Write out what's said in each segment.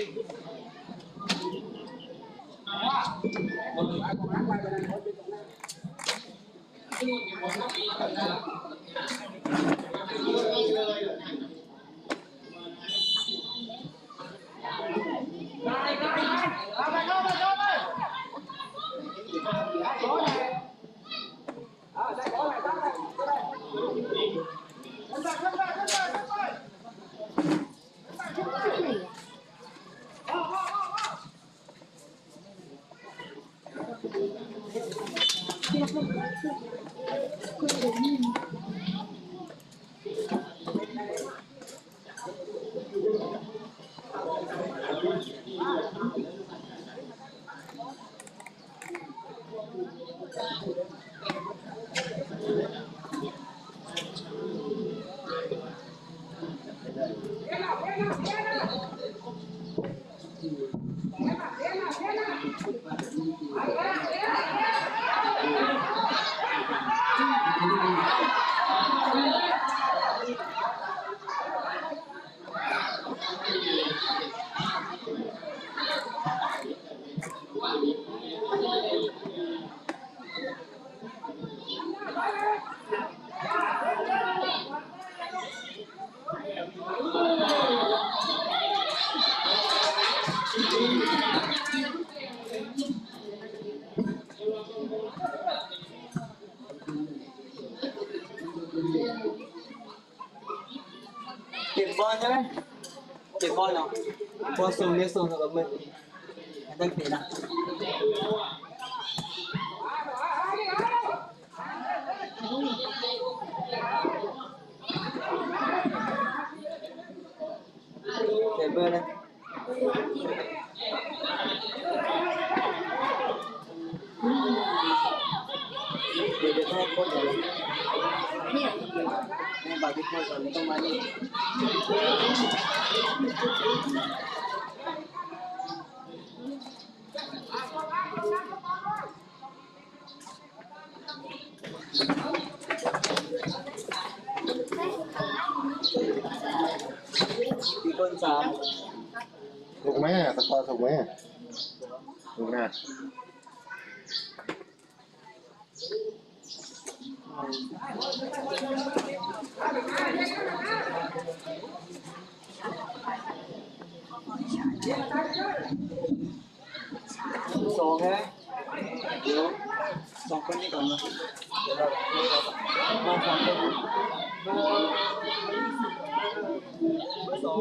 เ Спасибо. บอลสูงเรียกสูงสำหรับมึงตั้งปีนะเก็บเบอร์เลยเดี๋ยวจะให้โค้ชเลยให้บาร์บี้โค้ชก่อนไม่ต้องมานี่ มีคนสาม ถูกไหม อะสกอร์ถูกไหมอะถูกนะ สองใช่ไหมเดี๋ยวสองคนนี้ก่อนนะเดี๋ยวเรามาสองคนเบอร์เบอร์สอง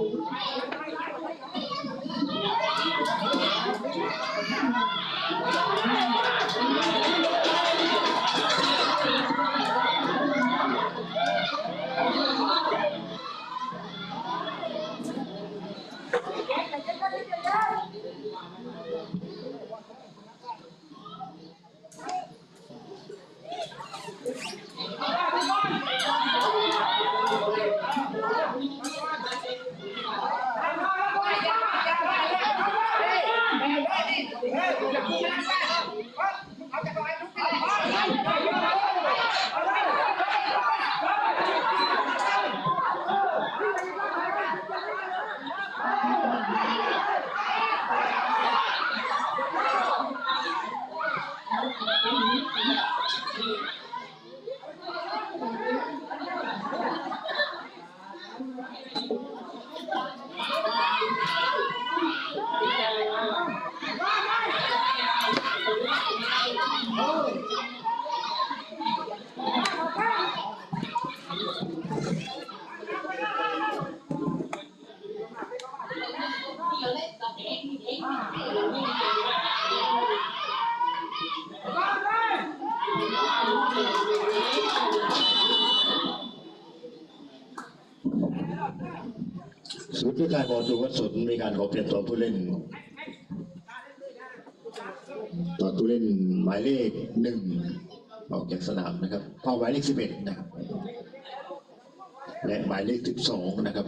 ศูนย์ด้วยการบอลดูวัดสนมีการขอเปลี่ยนตัวผู้เล่นต่อผู้เล่นหมายเลขหนึ่งออกจากสนามนะครับเข้าหมายเลขสิบเอ็ดนะครับ และหมายเลขสิบสองนะครับ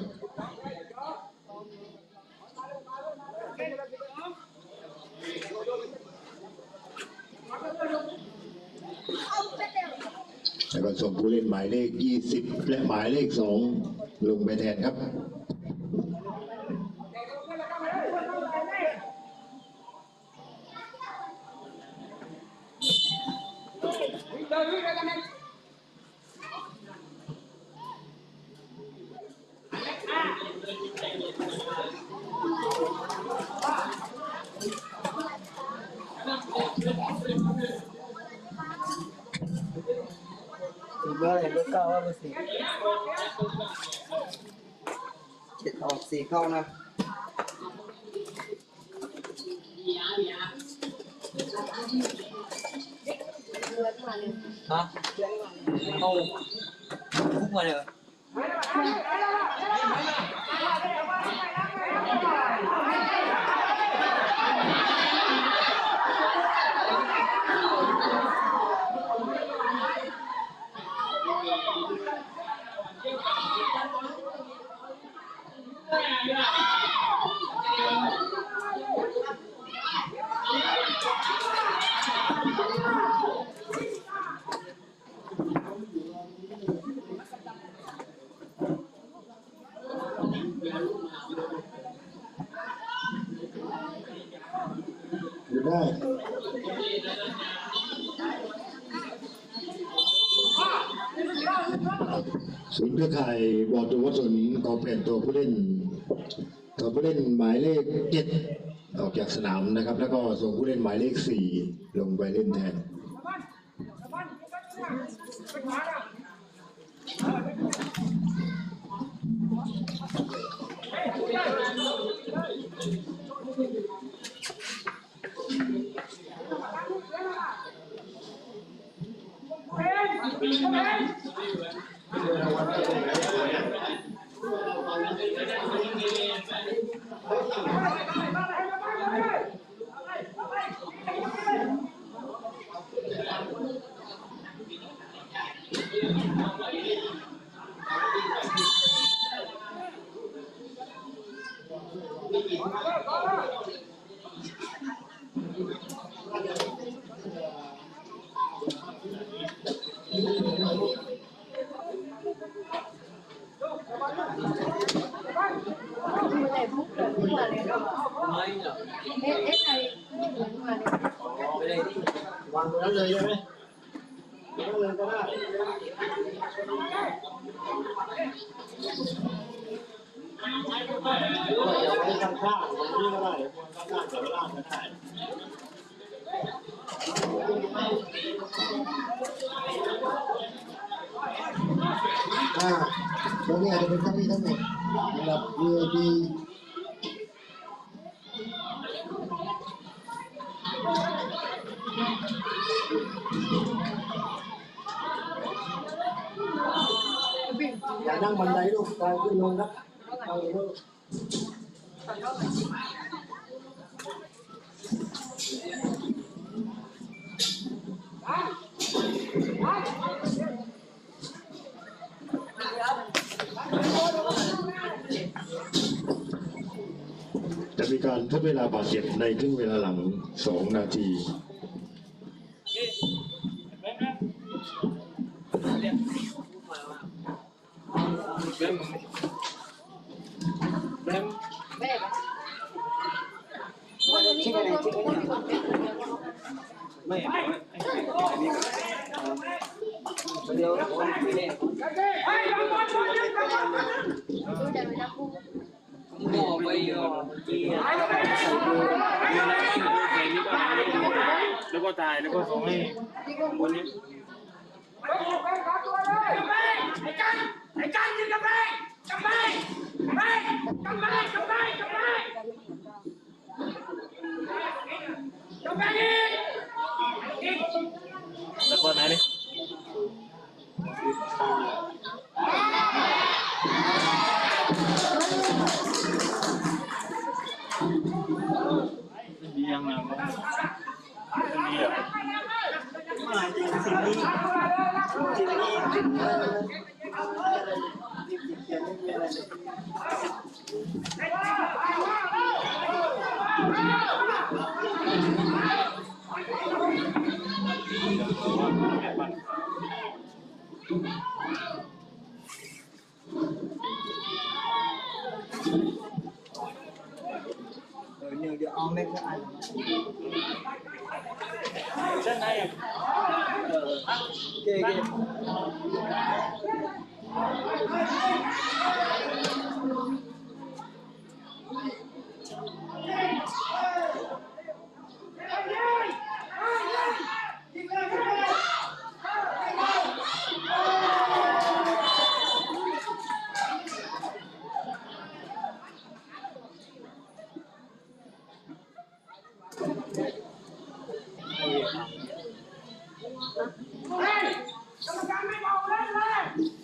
แล้วก็ส่งผู้เล่นหมายเลข 20 และหมายเลข 2 ลงไปแทนครับ David recommends. Igual el look ahora sí. Chịt ọt xì không nào. ฮะเอาคุกมาเลย รือข่ายบอลตัววัดสนขอเปลี่ยนตัวผู้เล่นตัวผู้เล่นหมายเลขเจ็ดออกจากสนามนะครับ แล้วก็ส่งผู้เล่นหมายเลขสี่ลงไปเล่นแทน ไม่ อย่าไว้ข้างๆตรงนี้ก็ได้ข้างๆกับล่างก็ได้ อ่าตรงนี้อาจจะเป็นเก้าอี้ทั้งหมดสำหรับ VIP งบันไดลูกตายขึ้นลงครับเอาลยลูกจะมีการทดเวลาบาดเจ็บในครึ่งเวลาหลังสองนาที แม่ปะ วันนี้ก็คนคนคนเป็นคนเดียวไม่เดี๋ยวคนที่เนี่ยดูแ Thank you.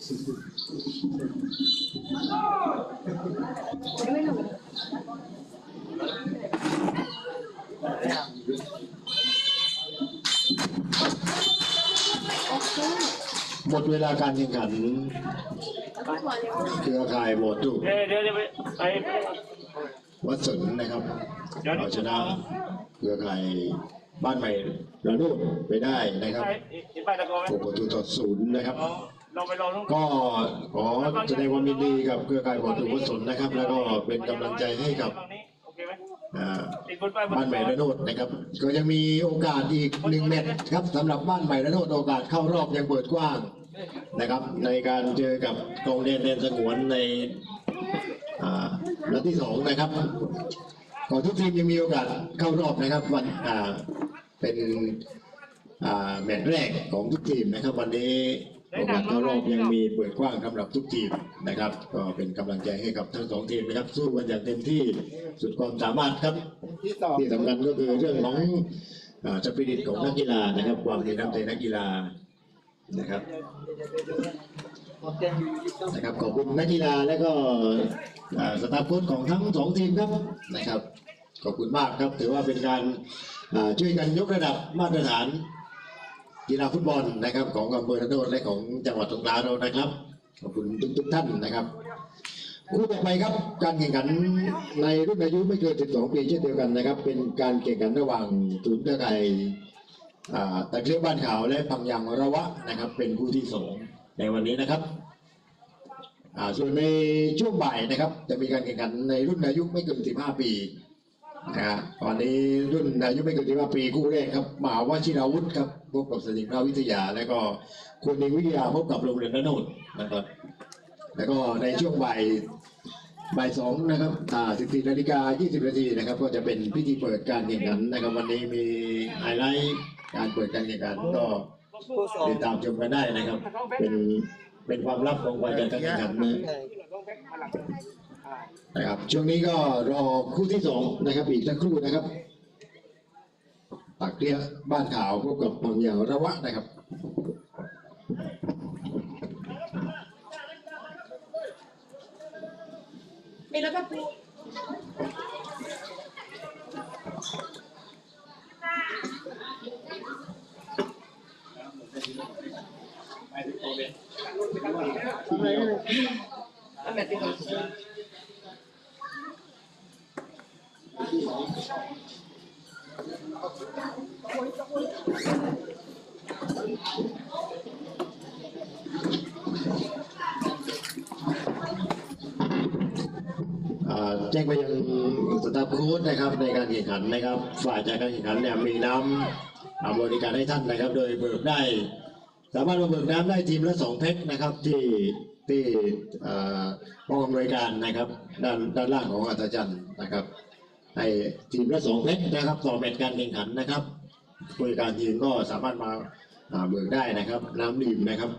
หมดเวลาการแข่งขันเครือข่ายหมดตู้วเดี๋ยวไปวัดสนนะครับเราชนะเครือข่ายบ้านใหม่ระนุไปได้นะครับหกประตูต่อศูนย์นะครับ เอาเราไปลองทุกก็ขอแสดงความยินดีกับเครือข่ายบอดดูวัดสนนะครับ แล้วก็เป็นกำลังใจให้กับฝั่งนี้โอเคไหมอ่าอีกคนไปบ้านใหม่ระโนดนะครับ ก็ยังมีโอกาสอีกหนึ่งแมตช์ครับสำหรับบ้านใหม่ระโนดโอกาสเข้ารอบยังเปิดกว้างนะครับ ในการเจอกับกองแดนแดนสงวนในอ่านัดที่สองนะครับก่อนทุกทีมยังมีโอกาสเข้ารอบนะครับ วันอ่าเป็นอ่าแมตช์แรกของทุกทีมนะครับ วันนี้ โอกาสเข้ารอบยังมีเปิดกว้างสำหรับทุกทีมนะครับ ก็เป็นกำลังใจให้กับทั้งสองทีมนะครับ สู้กันอย่างเต็มที่สุดความสามารถครับ ที่สำคัญก็คือเรื่องของสปิริตของนักกีฬานะครับ ความมีน้ำใจนักกีฬานะครับนะครับขอบคุณนักกีฬาและก็สตาฟโค้ชของทั้งสองทีมครับนะครับขอบคุณมากครับถือว่าเป็นการช่วยกันยกระดับมาตรฐาน กีฬาฟุตบอลนะครับ ของอำเภอระโนดและของจังหวัดสงขลาเรานะครับขอบคุณทุกทุกท่านนะครับคู่ต่อไปครับการแข่งขันในรุ่นอายุไม่เกิน 12 ปีเช่นเดียวกันนะครับ เป็นการแข่งขันระหว่างศูนย์เครือข่ายอ่าตะเกียบบ้านขาวและพังยางระวะนะครับ เป็นคู่ที่สองในวันนี้นะครับส่วนในช่วงบ่ายนะครับ จะมีการแข่งขันในรุ่นอายุไม่เกิน 15 ปี นะฮะวันนี้รุ่นอายุไม่เกิน15ปีคู่แรกครับมหาวชิราวุธครับพบกับสถิงพระวิทยา และก็คุณนิวิทยาพบกับโรงเรียนระโนดนะครับ แล้วก็ในช่วงบ่ายบ่ายสองนะครับอ่า14นาฬิกา20นาทีนะครับ ก็จะเป็นพิธีเปิดการแข่งขันนะครับ วันนี้มีไฮไลท์การเปิดการแข่งขันก็ติดตามชมกันได้นะครับ เป็นเป็นความลับของการจัดการแข่งขันนะ นะครับช่วงนี้ก็รอคู่ที่สองนะครับ อีกสักครู่นะครับปากเกลียบ้านขาวพบกับพังยาวระวะนะครับนี่แล้วก็ปูอ่า แจ้งไปยังสตาฟโค้ชนะครับในการแข่งขันนะครับ ฝ่ายจัดการแข่งขันเนี่ยมีน้ำอ่าบริการให้ท่านนะครับ โดยเบิกได้ สามารถมาเบิกน้ำได้ทีมละสองแพ็คนะครับที่ที่อ่าห้องอำนวยการนะครับ ด้านด้านล่างของอัศจรรย์นะครับ ไอ้ทีมละสองเพชรนะครับต่อแมตช์การแข่งขันนะครับบริการทีมก็สามารถมาอ่าเบิกได้นะครับ น้ำดื่มนะครับ